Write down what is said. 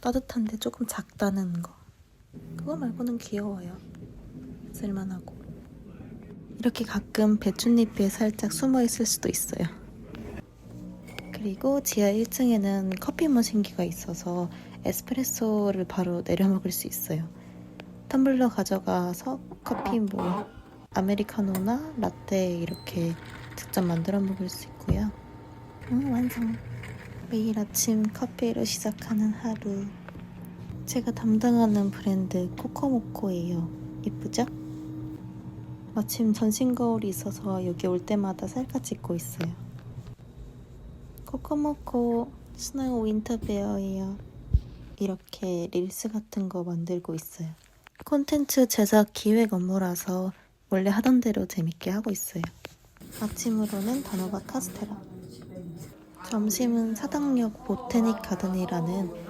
따뜻한데 조금 작다는 거. 그거 말고는 귀여워요. 쓸만하고. 이렇게 가끔 배춧잎에 살짝 숨어 있을 수도 있어요. 그리고 지하 1층에는 커피 머신기가 있어서 에스프레소를 바로 내려 먹을 수 있어요. 텀블러 가져가서 커피 뭐 아메리카노나 라떼 이렇게 직접 만들어 먹을 수 있고요. 음, 완성. 매일 아침 커피로 시작하는 하루. 제가 담당하는 브랜드 코코모코예요. 이쁘죠? 마침 전신 거울이 있어서 여기 올 때마다 셀카 찍고 있어요. 코코모코 스노우 윈터베어예요. 이렇게 릴스 같은 거 만들고 있어요. 콘텐츠 제작 기획 업무라서 원래 하던 대로 재밌게 하고 있어요. 아침으로는 단호박 카스테라. 점심은 사당역 보테닉 가든이라는